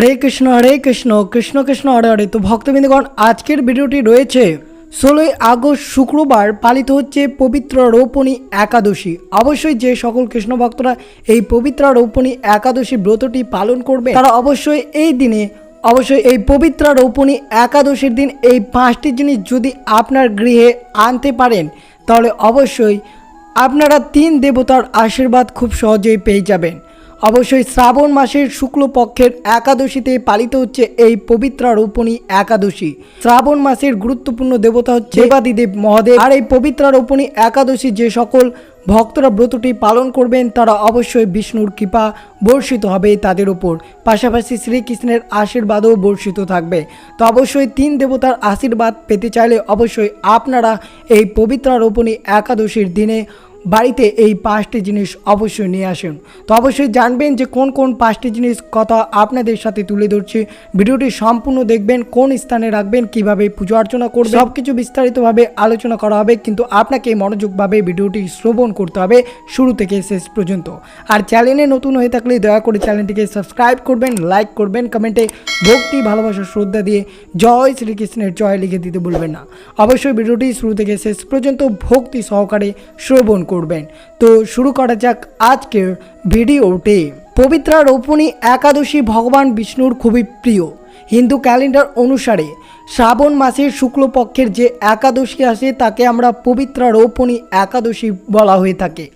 হরে কৃষ্ণ হরে কৃষ্ণ কৃষ্ণ কৃষ্ণ, হরে হরে। তো ভক্তবৃন্দগণ, আজকের ভিডিওটি রয়েছে ষোলোই আগস্ট শুক্রবার পালিত হচ্ছে পবিত্র রৌপণী একাদশী। অবশ্যই যে সকল কৃষ্ণ ভক্তরা এই পবিত্র রৌপণী একাদশী ব্রতটি পালন করবে, তারা অবশ্যই এই দিনে, অবশ্যই এই পবিত্র রৌপণী একাদশীর দিন এই পাঁচটি জিনিস যদি আপনার গৃহে আনতে পারেন, তাহলে অবশ্যই আপনারা তিন দেবতার আশীর্বাদ খুব সহজেই পেয়ে যাবেন। অবশ্যই শ্রাবণ মাসের শুক্লপক্ষের একাদশীতে পালিত হচ্ছে এই পবিত্র রৌপণী একাদশী। শ্রাবণ মাসের গুরুত্বপূর্ণ দেবতা হচ্ছে দেবাদিদেব মহাদেব। আর এই পবিত্র রৌপণী একাদশী যে সকল ভক্তরা ব্রতটি পালন করবেন, তারা অবশ্যই বিষ্ণুর কৃপা বর্ষিত হবে তাদের উপর। পাশাপাশি শ্রীকৃষ্ণের আশীর্বাদও বর্ষিত থাকবে। তো অবশ্যই তিন দেবতার আশীর্বাদ পেতে চাইলে অবশ্যই আপনারা এই পবিত্র রোপণী একাদশীর দিনে বাড়িতে এই পাঁচটি জিনিস অবশ্যই নিয়ে আসুন। তো অবশ্যই জানবেন যে কোন কোন পাঁচটি জিনিস কথা আপনাদের সাথে তুলে ধরছি। ভিডিওটি সম্পূর্ণ দেখবেন, কোন স্থানে রাখবেন, কীভাবে পুজো অর্চনা করবেন সব কিছু বিস্তারিতভাবে আলোচনা করা হবে, কিন্তু আপনাকে মনোযোগভাবে ভিডিওটি শ্রবণ করতে হবে শুরু থেকে শেষ পর্যন্ত। আর চ্যানেলে নতুন হয়ে থাকলে দয়া করে চ্যানেলটিকে সাবস্ক্রাইব করবেন, লাইক করবেন, কমেন্টে ভক্তি, ভালোবাসা, শ্রদ্ধা দিয়ে জয় শ্রীকৃষ্ণের জয় লিখে দিতে বলবেন না। অবশ্যই ভিডিওটি শুরু থেকে শেষ পর্যন্ত ভক্তি সহকারে শ্রবণ করবেন। তো শুরু করা যাক আজকের ভিডিওটি পবিত্রা রৌপণী একাদশী ভগবান বিষ্ণুর খুবই প্রিয়। হিন্দু ক্যালেন্ডার অনুসারে শ্রাবণ মাসের শুক্লপক্ষের যে একাদশী আসে, তাকে আমরা পবিত্রা রৌপণী একাদশী বলা হয়ে থাকে।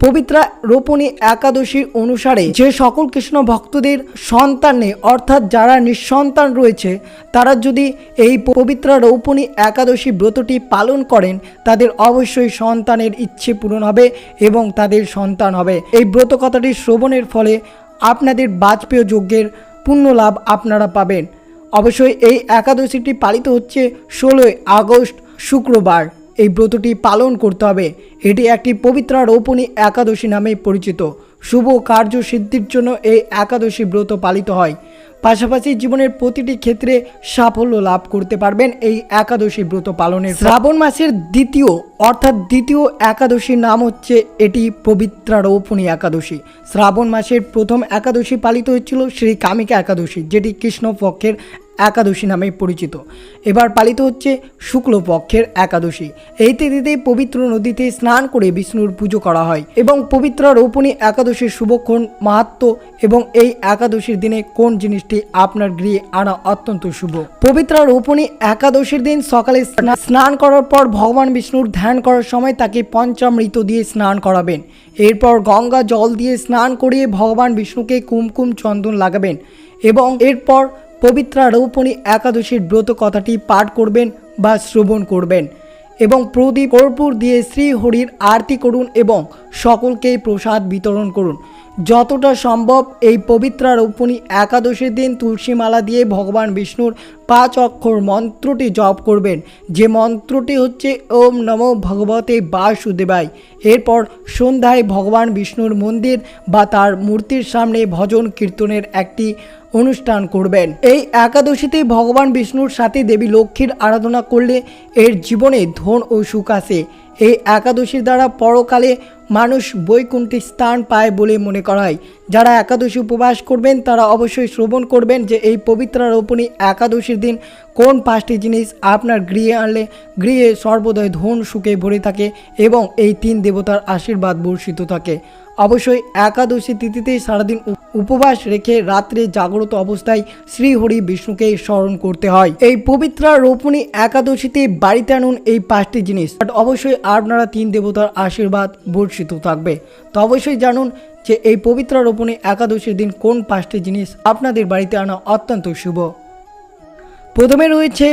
পবিত্রা রোপণী একাদশী অনুসারে যে সকল কৃষ্ণ ভক্তদের সন্তান নেই অর্থাৎ যারা নিঃসন্তান রয়েছে, তারা যদি এই পবিত্রা রৌপণী একাদশী ব্রতটি পালন করেন, তাদের অবশ্যই সন্তানের ইচ্ছে পূরণ হবে এবং তাদের সন্তান হবে। এই ব্রত কথাটি শ্রবণের ফলে আপনাদের বাজপেয় যজ্ঞের পুণ্য লাভ আপনারা পাবেন। অবশ্যই এই একাদশীটি পালিত হচ্ছে ষোলোই আগস্ট, শুক্রবার। ব্রতটি পালন করতে হবে। এটি একটি পবিত্র রৌপণী একাদশী নামে পরিচিত। শুভ কার্য সিদ্ধির জন্য এই একাদশী ব্রত পালিত হয়। পাশাপাশি জীবনের প্রতিটি ক্ষেত্রে সাফল্য লাভ করতে পারবেন এই একাদশী ব্রত পালনের। শ্রাবণ মাসের দ্বিতীয় অর্থাৎ দ্বিতীয় একাদশীর নাম হচ্ছে এটি পবিত্রা রৌপণী একাদশী। শ্রাবণ মাসের প্রথম একাদশী পালিত হয়েছিল শ্রী কামিকা একাদশী, যেটি কৃষ্ণ পক্ষের একাদশী নামে পরিচিত। এবার পালিত হচ্ছে শুক্লপক্ষের একাদশী। এই তিথিতেই পবিত্র নদীতে স্নান করে বিষ্ণুর পুজো করা হয় এবং পবিত্র রৌপণী একাদশীর শুভক্ষণ, মাহাত্ম এবং এই একাদশীর দিনে কোন জিনিসটি আপনার গৃহে আনা অত্যন্ত শুভ? পবিত্র রৌপণী একাদশীর দিন সকালে স্নান করার পর ভগবান বিষ্ণুর ধ্যান করার সময় তাকে পঞ্চামৃত দিয়ে স্নান করাবেন। এরপর গঙ্গা জল দিয়ে স্নান করিয়ে ভগবান বিষ্ণুকে কুমকুম চন্দন লাগাবেন এবং এরপর পবিত্রা রৌপণী একাদশীর ব্রত কথাটি পাঠ করবেন বা শ্রবণ করবেন এবং প্রদীপ কর্পূর দিয়ে শ্রীহরির আরতি করুন এবং সকলকেই প্রসাদ বিতরণ করুন। যতটা সম্ভব এই পবিত্রা রৌপণী একাদশীর দিন তুলসী মালা দিয়ে ভগবান বিষ্ণুর পাঁচ অক্ষর মন্ত্রটি জপ করবেন। যে মন্ত্রটি হচ্ছে ওম নমো ভগবতে বাসুদেবায়। এরপর সন্ধ্যায় ভগবান বিষ্ণুর মন্দির বা তার মূর্তির সামনে ভজন কীর্তনের একটি অনুষ্ঠান করবেন। এই একাদশীতে ভগবান বিষ্ণুর সাথে দেবী লক্ষ্মীর আরাধনা করলে এর জীবনে ধন ও সুখ আসে এই একাদশীর দ্বারা পরকালে মানুষ বৈকুণ্ঠে স্থান পায় বলে মনে করা হয় যারা একাদশী উপবাস করবেন, তারা অবশ্যই শ্রবণ করবেন যে এই পবিত্র রোপণী একাদশীর দিন। কোন পাঁচটি জিনিস আপনার গৃহে আনলে? গৃহে সর্বদয় ধন সুখে ভরে থাকে এবং এই তিন দেবতার আশীর্বাদ বর্ষিত থাকে। অবশ্যই একাদশী তিথিতেই সারাদিন উপবাস রেখে রাত্রে জাগ্রত অবস্থায় শ্রীহরি বিষ্ণুকে স্মরণ করতে হয়। এই পবিত্র রোপণী একাদশীতে বাড়িতে আনুন এই পাঁচটি জিনিস। বাট অবশ্যই আপনারা তিন দেবতার আশীর্বাদ বর্ষিত থাকবে। তো অবশ্যই জানুন যে এই পবিত্র রোপণী একাদশীর দিন কোন পাঁচটি জিনিস আপনাদের বাড়িতে আনা অত্যন্ত শুভ। প্রথমে রয়েছে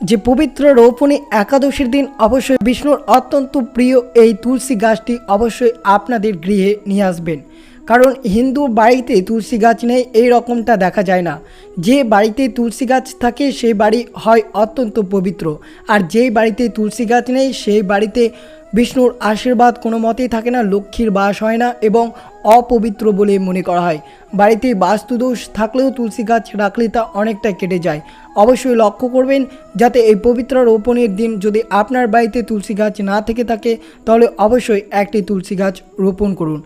যে পবিত্র রৌপণী একাদশীর দিন অবশ্যই বিষ্ণুর অত্যন্ত প্রিয় এই তুলসী গাছটি অবশ্যই আপনাদের গৃহে নিয়ে আসবেন। কারণ হিন্দু বাড়িতে তুলসী গাছ নেই, এই রকমটা দেখা যায় না। যে বাড়িতে তুলসী গাছ থাকে সেই বাড়ি হয় অত্যন্ত পবিত্র। আর যেই বাড়িতে তুলসী গাছ নেই, সেই বাড়িতে বিষ্ণুর আশীর্বাদ কোনো মতেই থাকে না, লক্ষ্মীর বাস হয় না এবং অপবিত্র বলে মনে করা হয়। বাড়িতে বাস্তুদোষ থাকলেও তুলসী গাছ রাখলে তা অনেকটা কেটে যায়। অবশ্যই লক্ষ্য করবেন, যাতে এই পবিত্র রোপণের দিন যদি আপনার বাড়িতে তুলসী গাছ না থেকে থাকে, তাহলে অবশ্যই একটি তুলসী গাছ রোপণ করুন।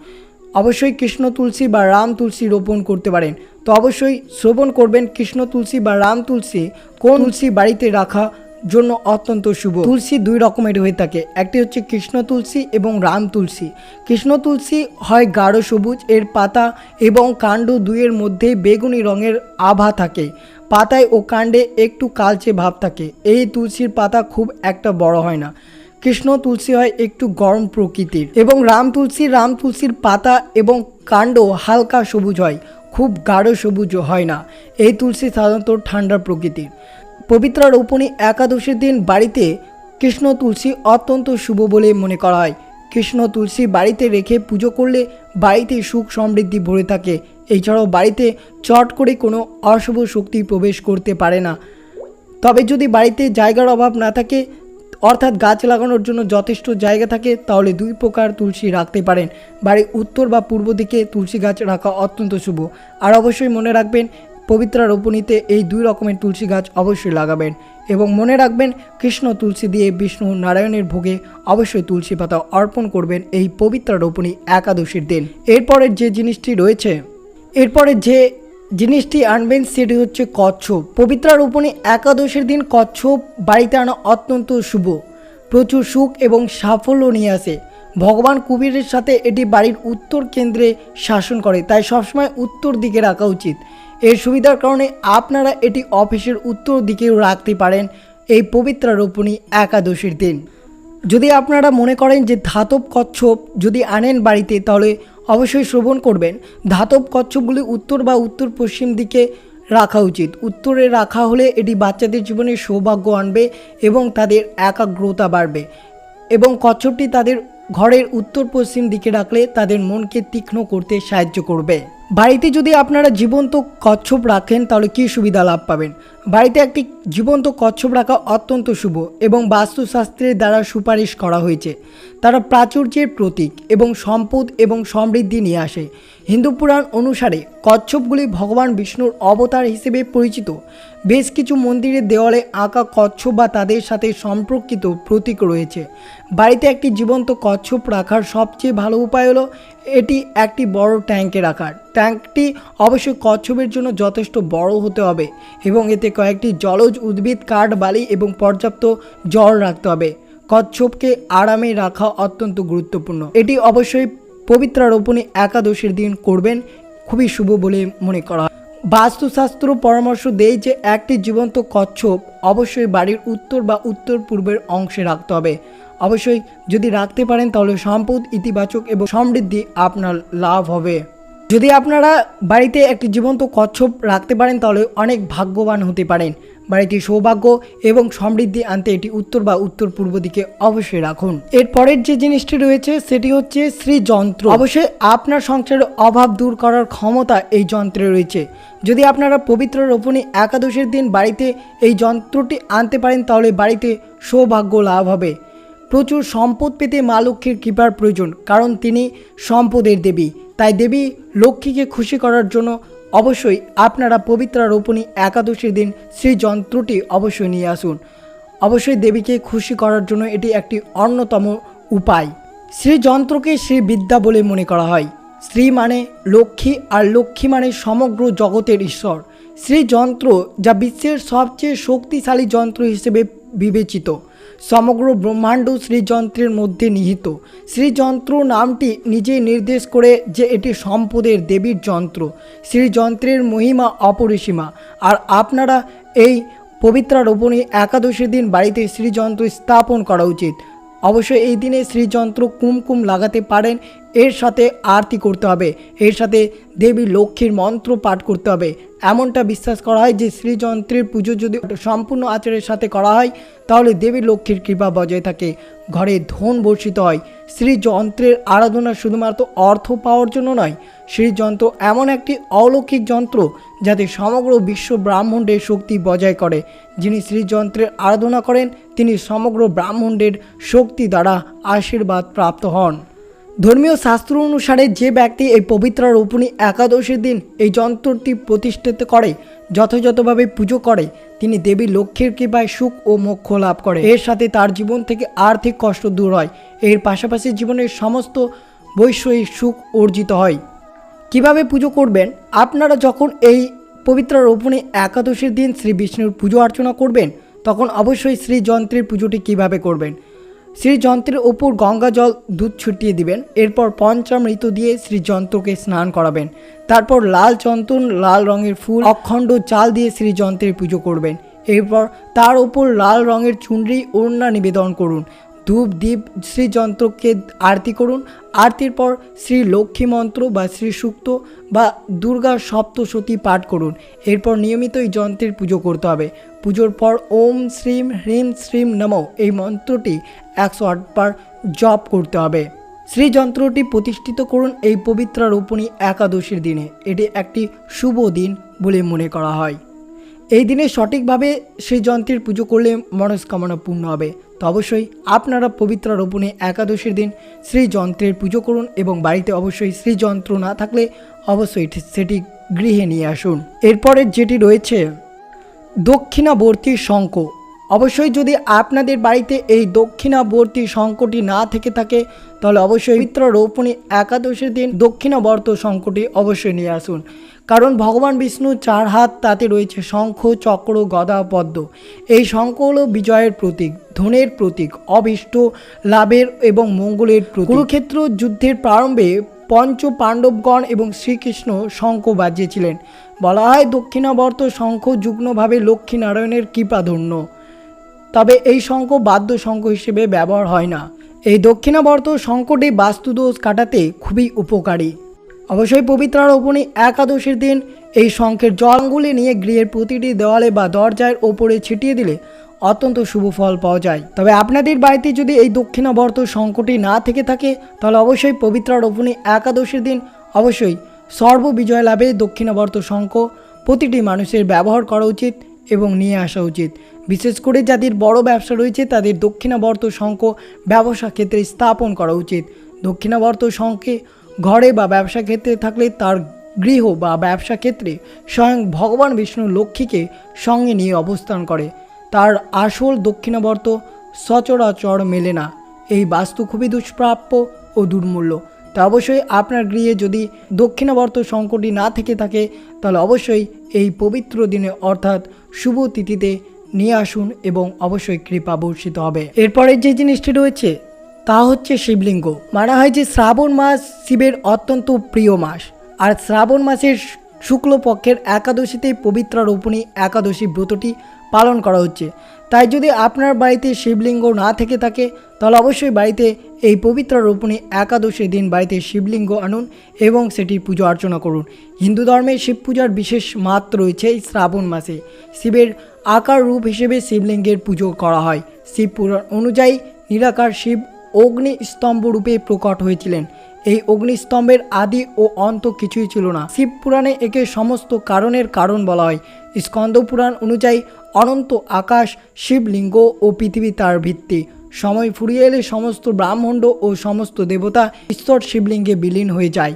অবশ্যই কৃষ্ণ তুলসী বা রাম তুলসী রোপণ করতে পারেন। তো অবশ্যই শ্রবণ করবেন কৃষ্ণ তুলসী বা রাম তুলসী কোন তুলসী বাড়িতে রাখা জন্য অত্যন্ত শুভ। তুলসী দুই রকমের হয়ে থাকে। একটি হচ্ছে কৃষ্ণ তুলসী এবং রাম তুলসী। কৃষ্ণ তুলসী হয় গাঢ় সবুজ, এর পাতা এবং কাণ্ড দুইয়ের মধ্যে বেগুনি রঙের আভা থাকে। পাতায় ও কাণ্ডে একটু কালচে ভাব থাকে। এই তুলসীর পাতা খুব একটা বড় হয় না। কৃষ্ণ তুলসী হয় একটু গরম প্রকৃতির এবং রাম তুলসী, রাম তুলসীর পাতা এবং কাণ্ড হালকা সবুজ হয়, খুব গাঢ় সবুজ হয় না। এই তুলসী সাধারণত ঠান্ডা প্রকৃতির। পবিত্র রৌপণী একাদশীর দিন বাড়িতে কৃষ্ণ তুলসী অত্যন্ত শুভ বলে মনে করা হয়। কৃষ্ণ তুলসী বাড়িতে রেখে পুজো করলে বাড়িতে সুখ সমৃদ্ধি ভরে থাকে। এছাড়াও বাড়িতে চট করে কোনো অশুভ শক্তি প্রবেশ করতে পারে না। তবে যদি বাড়িতে জায়গার অভাব না থাকে অর্থাৎ গাছ লাগানোর জন্য যথেষ্ট জায়গা থাকে, তাহলে দুই প্রকার তুলসী রাখতে পারেন। বাড়ির উত্তর বা পূর্ব দিকে তুলসী গাছ রাখা অত্যন্ত শুভ। আর অবশ্যই মনে রাখবেন, পবিত্রা রোপণীতে এই দুই রকমের তুলসী গাছ অবশ্যই লাগাবেন। এবং মনে রাখবেন, কৃষ্ণ তুলসী দিয়ে বিষ্ণু নারায়ণের ভোগে অবশ্যই তুলসী পাতা অর্পণ করবেন এই পবিত্র রোপণী একাদশীর দিন। এরপরের যে জিনিসটি রয়েছে এরপরে যে জিনিসটি আনবেন সেটি হচ্ছে কচ্ছপ। পবিত্রা রোপণী একাদশের দিন কচ্ছপ বাড়িতে আনা অত্যন্ত শুভ। প্রচুর সুখ এবং সাফল্য নিয়ে আসে। ভগবান কুবেরের সাথে এটি বাড়ির উত্তর কেন্দ্রে শাসন করে, তাই সবসময় উত্তর দিকে রাখা উচিত। এর সুবিধার কারণে আপনারা এটি অফিসের উত্তর দিকেও রাখতে পারেন এই পবিত্রা রোপণী একাদশীর দিন। যদি আপনারা মনে করেন যে ধাতব কচ্ছপ যদি আনেন বাড়িতে, তাহলে অবশ্যই শ্রবণ করবেন। ধাতব কচ্ছপগুলি উত্তর বা উত্তর পশ্চিম দিকে রাখা উচিত। উত্তরে রাখা হলে এটি বাচ্চাদের জীবনে সৌভাগ্য আনবে এবং তাদের একাগ্রতা বাড়বে এবং কচ্ছপটি তাদের ঘরের উত্তর পশ্চিম দিকে রাখলে তাদের মনকে তীক্ষ্ণ করতে সাহায্য করবে। বাড়িতে যদি আপনারা জীবন্ত কচ্ছপ রাখেন, তাহলে কী সুবিধা লাভ পাবেন? বাড়িতে একটি জীবন্ত কচ্ছপ রাখা অত্যন্ত শুভ এবং বাস্তুশাস্ত্রের দ্বারা সুপারিশ করা হয়েছে। তারা প্রাচুর্যের প্রতীক এবং সম্পদ এবং সমৃদ্ধি নিয়ে আসে। হিন্দু পুরাণ অনুসারে কচ্ছপগুলি ভগবান বিষ্ণুর অবতার হিসেবে পরিচিত। বেশ কিছু মন্দিরের দেওয়ালে আঁকা কচ্ছপ বা তাদের সাথে সম্পর্কিত প্রতীক রয়েছে। বাড়িতে একটি জীবন্ত কচ্ছপ রাখার সবচেয়ে ভালো উপায় হলো এটি একটি বড় ট্যাঙ্কে রাখার। ট্যাঙ্কটি অবশ্যই কচ্ছপের জন্য যথেষ্ট বড় হতে হবে এবং এতে কয়েকটি জলজ উদ্ভিদ, কাঠ, বালি এবং পর্যাপ্ত জল রাখতে হবে। কচ্ছপকে আরামে রাখা অত্যন্ত গুরুত্বপূর্ণ। এটি অবশ্যই পবিত্র রোপণী একাদশীর দিন করবেন, খুবই শুভ বলে মনে করা বাস্তুশাস্ত্র পরামর্শ দেয় যে একটি জীবন্ত কচ্ছপ অবশ্যই বাড়ির উত্তর বা উত্তর পূর্বের অংশে রাখতে হবে। অবশ্যই যদি রাখতে পারেন, তাহলে সম্পদ ইতিবাচক এবং সমৃদ্ধি আপনার লাভ হবে। যদি আপনারা বাড়িতে একটি জীবন্ত কচ্ছপ রাখতে পারেন, তাহলে অনেক ভাগ্যবান হতে পারেন। বাড়িতে সৌভাগ্য এবং সমৃদ্ধি আনতে এটি উত্তর বা উত্তর পূর্ব দিকে অবশ্যই রাখুন। এর পরের যে জিনিসটি রয়েছে, সেটি হচ্ছে শ্রীযন্ত্র। অবশ্যই আপনার সংসারের অভাব দূর করার ক্ষমতা এই যন্ত্রে রয়েছে। যদি আপনারা পবিত্র রোপণী একাদশীর দিন বাড়িতে এই যন্ত্রটি আনতে পারেন, তাহলে বাড়িতে সৌভাগ্য লাভ হবে। প্রচুর সম্পদ পেতে মা লক্ষ্মীর কৃপার প্রয়োজন, কারণ তিনি সম্পদের দেবী। তাই দেবী লক্ষ্মীকে খুশি করার জন্য অবশ্যই আপনারা পবিত্রা রোপণী একাদশীর দিন শ্রী যন্ত্রটি অবশ্যই নিয়ে আসুন। অবশ্যই দেবীকে খুশি করার জন্য এটি একটি অন্যতম উপায়। শ্রী যন্ত্রকে শ্রী বিদ্যা বলে মনে করা হয়। শ্রী মানে লক্ষ্মী আর লক্ষ্মী মানে সমগ্র জগতের ঈশ্বর। শ্রী যন্ত্র যা বিশ্বের সবচেয়ে শক্তিশালী যন্ত্র হিসেবে বিবেচিত। সমগ্র ব্রহ্মাণ্ড শ্রীযন্ত্রের মধ্যে নিহিত। শ্রীযন্ত্র নামটি নিজেই নির্দেশ করে যে এটি সম্পদের দেবীর যন্ত্র। শ্রীযন্ত্রের মহিমা অপরিসীমা। আর আপনারা এই পবিত্রা রোপণী একাদশীর দিন বাড়িতে শ্রীযন্ত্র স্থাপন করা উচিত। অবশ্যই এই দিনে শ্রীযন্ত্র কুমকুম লাগাতে পারেন এর সাথে আরতি করতে হবে। এর সাথে দেবী লক্ষ্মীর মন্ত্র পাঠ করতে হবে। এমনটা বিশ্বাস করা হয় যে শ্রীযন্ত্রের পুজো যদি সম্পূর্ণ আচারের সাথে করা হয়, তাহলে দেবী লক্ষ্মীর কৃপা বজায় থাকে। ঘরে ধন বর্ষিত হয়। শ্রীযন্ত্রের আরাধনা শুধুমাত্র অর্থ পাওয়ার জন্য নয়, শ্রীযন্ত্র এমন একটি অলৌকিক যন্ত্র যাতে সমগ্র বিশ্ব ব্রাহ্মণ্ডের শক্তি বজায় করে। যিনি শ্রীযন্ত্রের আরাধনা করেন, তিনি সমগ্র ব্রাহ্মণ্ডের শক্তি দ্বারা আশীর্বাদ প্রাপ্ত হন। ধর্মীয় শাস্ত্র অনুসারে যে ব্যক্তি এই পবিত্র রোপণী একাদশীর দিন এই যন্ত্রটি প্রতিষ্ঠিত করে, যথাযথভাবে পুজো করে, তিনি দেবী লক্ষ্মীর কৃপায় সুখ ও মোক্ষ লাভ করে। এর সাথে তার জীবন থেকে আর্থিক কষ্ট দূর হয়। এর পাশাপাশি জীবনের সমস্ত বৈষয়িক সুখ অর্জিত হয়। কীভাবে পুজো করবেন? আপনারা যখন এই পবিত্র রোপণী একাদশীর দিন শ্রী বিষ্ণুর পুজো অর্চনা করবেন, তখন অবশ্যই শ্রী যন্ত্রের পুজোটি কীভাবে করবেন? শ্রী যন্ত্রের ওপর গঙ্গা জল দুধ ছুটিয়ে দিবেন। এরপর পঞ্চম পঞ্চামৃত দিয়ে শ্রী যন্ত্রকে স্নান করাবেন। তারপর লাল চন্দন, লাল রঙের ফুল, অখণ্ড চাল দিয়ে শ্রীযন্ত্রের পুজো করবেন। এরপর তার ওপর লাল রঙের চুনরি, ওড়না নিবেদন করুন। ধূপ দ্বীপ শ্রীযন্ত্রকে আরতি করুন। আরতির পর শ্রী লক্ষ্মী মন্ত্র বা শ্রী সূক্ত বা দুর্গা সপ্তশতী পাঠ করুন। এরপর নিয়মিত এই যন্ত্রের পুজো করতে হবে। পুজোর পর ওম শ্রীম হ্রিম শ্রীম নমঃ এই মন্ত্রটি একশো আটবার জপ করতে হবে। শ্রীযন্ত্রটি প্রতিষ্ঠিত করুন এই পবিত্র রোপণী একাদশীর দিনে। এটি একটি শুভ দিন বলে মনে করা হয়। এই দিনে সঠিকভাবে সেই যন্ত্রের পুজো করলে মনস্কামনা পূর্ণ হবে। তো অবশ্যই আপনারা পবিত্র রোপণে একাদশীর দিন শ্রীযন্ত্রের পুজো করুন এবং বাড়িতে অবশ্যই শ্রীযন্ত্র না থাকলে অবশ্যই সেটি গৃহে নিয়ে আসুন। এরপরে যেটি রয়েছে, দক্ষিণাবর্তী শঙ্খ। অবশ্যই যদি আপনাদের বাড়িতে এই দক্ষিণাবর্তী শঙ্কটি না থেকে থাকে, তাহলে অবশ্যই পবিত্র রৌপণী একাদশীর দিন দক্ষিণাবর্ত শঙ্খটি অবশ্যই নিয়ে আসুন। কারণ ভগবান বিষ্ণু চার হাত তাতে রয়েছে শঙ্খ, চক্র, গদা, পদ্ম। এই শঙ্খ হলো বিজয়ের প্রতীক, ধনের প্রতীক অবিষ্ট লাভের এবং মঙ্গলের প্রতীক। কুরুক্ষেত্র যুদ্ধের প্রারম্ভে পঞ্চ পাণ্ডবগণ এবং শ্রীকৃষ্ণ শঙ্খ বাজিয়েছিলেন। বলা হয় দক্ষিণাবর্ত শঙ্খ যুগ্মভাবে লক্ষ্মীনারায়ণের কৃপাধন্য। তবে এই শঙ্খ বাদ্য শঙ্খ হিসেবে ব্যবহার হয় না। এই দক্ষিণাবর্ত শঙ্খটি বাস্তুদোষ কাটাতে খুবই উপকারী। অবশ্যই পবিত্র রোপণী একাদশীর দিন। এই শঙ্খের জলগুলি নিয়ে গৃহের প্রতিটি দেওয়ালে বা দরজার ওপরে ছিটিয়ে দিলে অত্যন্ত শুভ ফল পাওয়া যায়। তবে আপনাদের বাড়িতে যদি এই দক্ষিণাবর্ত শঙ্খটি না থেকে থাকে, তাহলে অবশ্যই পবিত্র রোপণী একাদশীর দিন। অবশ্যই সর্ববিজয় লাভে দক্ষিণাবর্ত শঙ্খ প্রতিটি মানুষের ব্যবহার করা উচিত এবং নিয়ে আসা উচিত। বিশেষ করে যাদের বড় ব্যবসা রয়েছে, তাদের দক্ষিণাবর্ত শঙ্খ ব্যবসা ক্ষেত্রে স্থাপন করা উচিত। দক্ষিণাবর্ত শঙ্খে ঘরে বা ব্যবসা ক্ষেত্রে থাকলে তার গৃহ বা ব্যবসা ক্ষেত্রে স্বয়ং ভগবান বিষ্ণু লক্ষ্মীকে সঙ্গে নিয়ে অবস্থান করে। তার আসল দক্ষিণাবর্ত সচরাচর মেলে না। এই বাস্তু খুবই দুষ্প্রাপ্য ও দুর্মূল্য। তা অবশ্যই আপনার গৃহে যদি দক্ষিণাবর্ত সংকটই না থেকে থাকে, তাহলে অবশ্যই এই পবিত্র দিনে অর্থাৎ শুভ তিথিতে নিয়ে আসুন এবং অবশ্যই কৃপা বর্ষিত হবে। এরপরে যে জিনিসটি রয়েছে তা হচ্ছে শিবলিঙ্গ। মানা হয় যে শ্রাবণ মাস শিবের অত্যন্ত প্রিয় মাস। আর শ্রাবণ মাসের শুক্লপক্ষের একাদশীতে পবিত্র রোপণী একাদশী ব্রতটি পালন করা হচ্ছে। তাই যদি আপনার বাড়িতে শিবলিঙ্গ না থেকে থাকে, তাহলে অবশ্যই বাড়িতে এই পবিত্র রোপণী একাদশীর দিন বাড়িতে শিবলিঙ্গ আনুন এবং সেটির পুজো অর্চনা করুন। হিন্দু ধর্মে শিব পূজার বিশেষ মাত্র রয়েছে এই শ্রাবণ মাসে। শিবের আকার রূপ হিসেবে শিবলিঙ্গের পুজো করা হয়। শিব পুরাণ অনুযায়ী নিরাকার শিব অগ্নি স্তম্ভ রূপে প্রকট হয়েছিলেন। এই অগ্নিস্তম্ভের আদি ও অন্ত কিছুই ছিল না। শিব পুরাণে একে সমস্ত কারণের কারণ বলা হয়। স্কন্দ পুরাণ অনুযায়ী অনন্ত আকাশ, শিবলিঙ্গ ও পৃথিবী তার ভিত্তি। সময় ফুরিয়ে এলে সমস্ত ব্রাহ্মণ্ড ও সমস্ত দেবতা ঈশ্বর শিবলিঙ্গে বিলীন হয়ে যায়।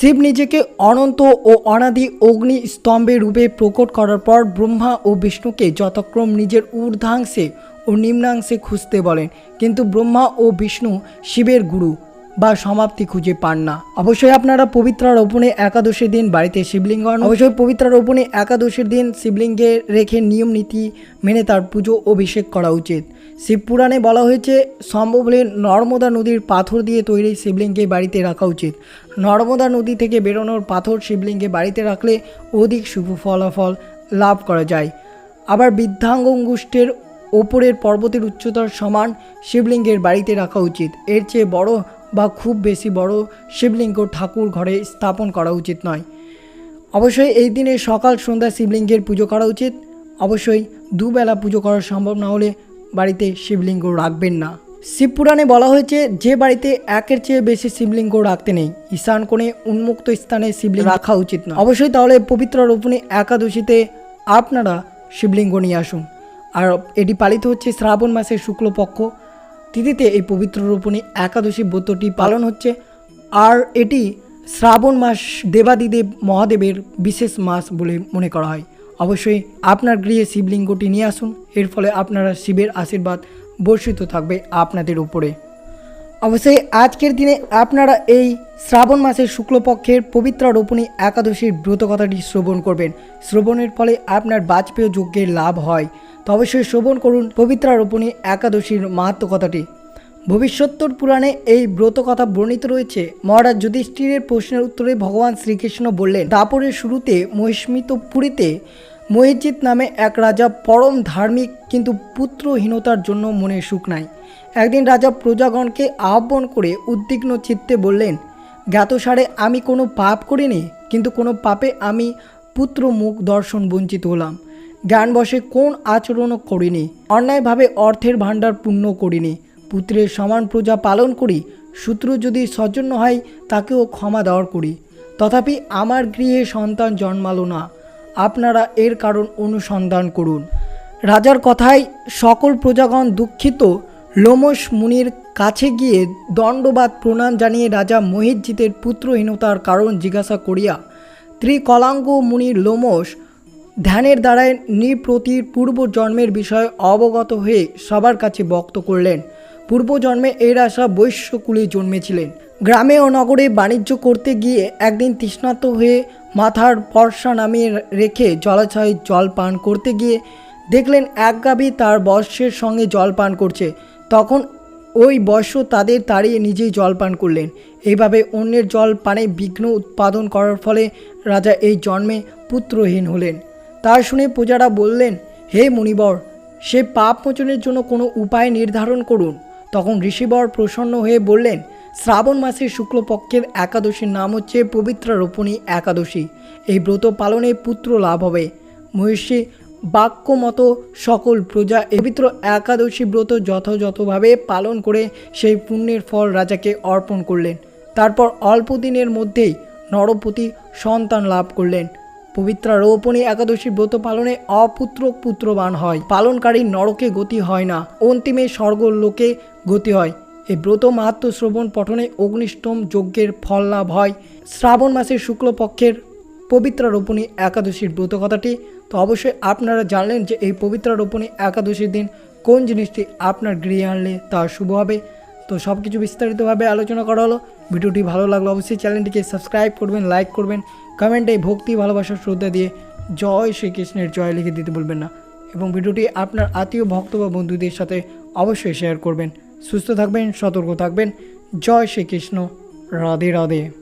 শিব নিজেকে অনন্ত ও অনাদি অগ্নি স্তম্ভে রূপে প্রকট করার পর ব্রহ্মা ও বিষ্ণুকে যথাক্রম নিজের ঊর্ধ্বাংশে ও নিম্নাংশে খুঁজতে বলেন। কিন্তু ব্রহ্মা ও বিষ্ণু শিবের গুরু বা সমাপ্তি খুঁজে পান না। অবশ্যই আপনারা পবিত্র রোপণে একাদশীর দিন বাড়িতে শিবলিঙ্গ। অবশ্যই পবিত্র রোপণে একাদশীর দিন শিবলিঙ্গে রেখে নিয়ম নীতি মেনে তার পুজো, অভিষেক করা উচিত। শিব পুরাণে বলা হয়েছে, সম্ভব হলে নর্মদা নদীর পাথর দিয়ে তৈরি শিবলিঙ্গে বাড়িতে রাখা উচিত। নর্মদা নদী থেকে বেরোনোর পাথর শিবলিঙ্গে বাড়িতে রাখলে অধিক শুভ ফলাফল লাভ করা যায়। আবার বৃদ্ধাঙ্গ বৃদ্ধাঙ্গুষ্ঠের ওপরের পর্বতের উচ্চতার সমান শিবলিঙ্গের বাড়িতে রাখা উচিত। এর চেয়ে বড় বা খুব বেশি বড় শিবলিঙ্গ ঠাকুর ঘরে স্থাপন করা উচিত নয়। অবশ্যই এই দিনে সকাল সন্ধ্যা শিবলিঙ্গের পুজো করা উচিত। অবশ্যই দুবেলা পুজো করা সম্ভব না হলে বাড়িতে শিবলিঙ্গ রাখবেন না। শিবপুরাণে বলা হয়েছে, যে বাড়িতে একের চেয়ে বেশি শিবলিঙ্গ রাখতে নেই, ঈশান কোণে উন্মুক্ত স্থানে শিবলিঙ্গ রাখা উচিত না অবশ্যই তাহলে পবিত্র রোপণী একাদশীতে আপনারা শিবলিঙ্গ নিয়ে আসুন। আর এটি পালিত হচ্ছে শ্রাবণ মাসের শুক্লপক্ষ তিথিতে। এই পবিত্র রোপণী একাদশী ব্রতটি পালন হচ্ছে। আর এটি শ্রাবণ মাস দেবাদিদেব মহাদেবের বিশেষ মাস বলে মনে করা হয়। অবশ্যই আপনার গৃহে শিবলিঙ্গটি নিয়ে আসুন। এর ফলে আপনারা শিবের আশীর্বাদ বর্ষিত থাকবে আপনাদের উপরে। অবশ্যই আজকের দিনে আপনারা এই শ্রাবণ মাসের শুক্লপক্ষের পবিত্র রোপণী একাদশীর ব্রত কথাটি শ্রবণ করবেন। শ্রবণের ফলে আপনার বাজপেয় যজ্ঞের লাভ হয়। তো অবশ্যই শ্রবণ করুন পবিত্র রোপণী একাদশীর মাহাত্ম কথাটি। ভবিষ্যত্তর পুরাণে এই ব্রত কথা বর্ণিত রয়েছে। মহারাজ যুধিষ্ঠিরের প্রশ্নের উত্তরে ভগবান শ্রীকৃষ্ণ বললেন, দাপরের শুরুতে মহিষ্মিত পুরীতে মহিজিৎ নামে এক রাজা পরম ধার্মিক, কিন্তু পুত্রহীনতার জন্য মনে সুখ নাই। একদিন রাজা প্রজাগণকে আহ্বান করে উদ্বিগ্ন চিত্তে বললেন জ্ঞাতসারে আমি কোনো পাপ করিনি, কিন্তু কোনো পাপে আমি পুত্র মুখ দর্শন বঞ্চিত হলাম। জ্ঞানবশে কোন আচরণও করিনি, অন্যায়ভাবে অর্থের ভাণ্ডার পূর্ণ করিনি, পুত্রের সমান প্রজা পালন করি সূত্র যদি সজ্জন্য হয়, তাকেও ক্ষমা দেওয়ার করি। তথাপি আমার গৃহে সন্তান জন্মালো না, আপনারা এর কারণ অনুসন্ধান করুন। রাজার কথায় সকল প্রজাগণ দুঃখিত লোমস মুনির কাছে গিয়ে দণ্ডবাদ প্রণাম জানিয়ে রাজা মহিজিতের পুত্রহীনতার কারণ জিজ্ঞাসা করিয়া, ত্রিকলাঙ্গ মুনির লোমস ধ্যানের দ্বারায় নৃপ্রতির পূর্বজন্মের বিষয়ে অবগত হয়ে সবার কাছে বক্ত করলেন। পূর্বজন্মে এর আশা বৈশ্যকুলে জন্মেছিলেন। গ্রামে ও নগরে বাণিজ্য করতে গিয়ে একদিন তৃষ্ণাত হয়ে মাথার পর্ষা নামিয়ে রেখে জলাশয়ে জল পান করতে গিয়ে দেখলেন এক গাভী তার বর্ষের সঙ্গে জল পান করছে। তখন ওই বর্ষ তাদের তাড়িয়ে নিজেই জল পান করলেন। এইভাবে অন্যের জল পানে বিঘ্ন উৎপাদন করার ফলে রাজা এই জন্মে পুত্রহীন হলেন। তা শুনে প্রজারা বললেন, হে মণিবর, সে পাপ মোচনের জন্য কোনো উপায় নির্ধারণ করুন। তখন ঋষিবর প্রসন্ন হয়ে বললেন, শ্রাবণ মাসের শুক্লপক্ষের একাদশীর নাম হচ্ছে পবিত্র রোপণী একাদশী। এই ব্রত পালনে পুত্র লাভ হবে। মহিষী বাক্য মতো সকল প্রজা পবিত্র একাদশী ব্রত যথাযথভাবে পালন করে সেই পুণ্যের ফল রাজাকে অর্পণ করলেন। তারপর অল্প দিনের মধ্যেই নরপতি সন্তান লাভ করলেন। পবিত্রা রোপণী একাদশী ব্রত পালনে অপুত্র পুত্রবান হয়। পালনকারী নরকে গতি হয় না। অন্তিমে স্বর্গ লোকে গতি হয়। এই ব্রত মাহাত্ম শ্রবণ পঠনে অগ্নিষ্টম যজ্ঞের ফল লাভ হয়। শ্রাবণ মাসের শুক্লপক্ষের পবিত্র রোপণী একাদশীর ব্রত কথাটি। তো অবশ্যই আপনারা জানলেন যে এই পবিত্র রোপণী একাদশীর দিন কোন জিনিসটি আপনার গৃহে আনলে তা শুভ হবে। তো সব কিছু বিস্তারিতভাবে আলোচনা করা হলো। ভিডিওটি ভালো লাগল অবশ্যই চ্যানেলটিকে সাবস্ক্রাইব করবেন, লাইক করবেন কমেন্টে ভক্তি, ভালোবাসা, শ্রদ্ধা দিয়ে জয় শ্রীকৃষ্ণের জয় লিখে দিতে বলবেন না। এবং ভিডিওটি আপনার আত্মীয়, ভক্ত বা বন্ধুদের সাথে অবশ্যই শেয়ার করবেন। সুস্থ থাকবেন, সতর্ক থাকবেন। জয় শ্রীকৃষ্ণ। রাধে রাধে।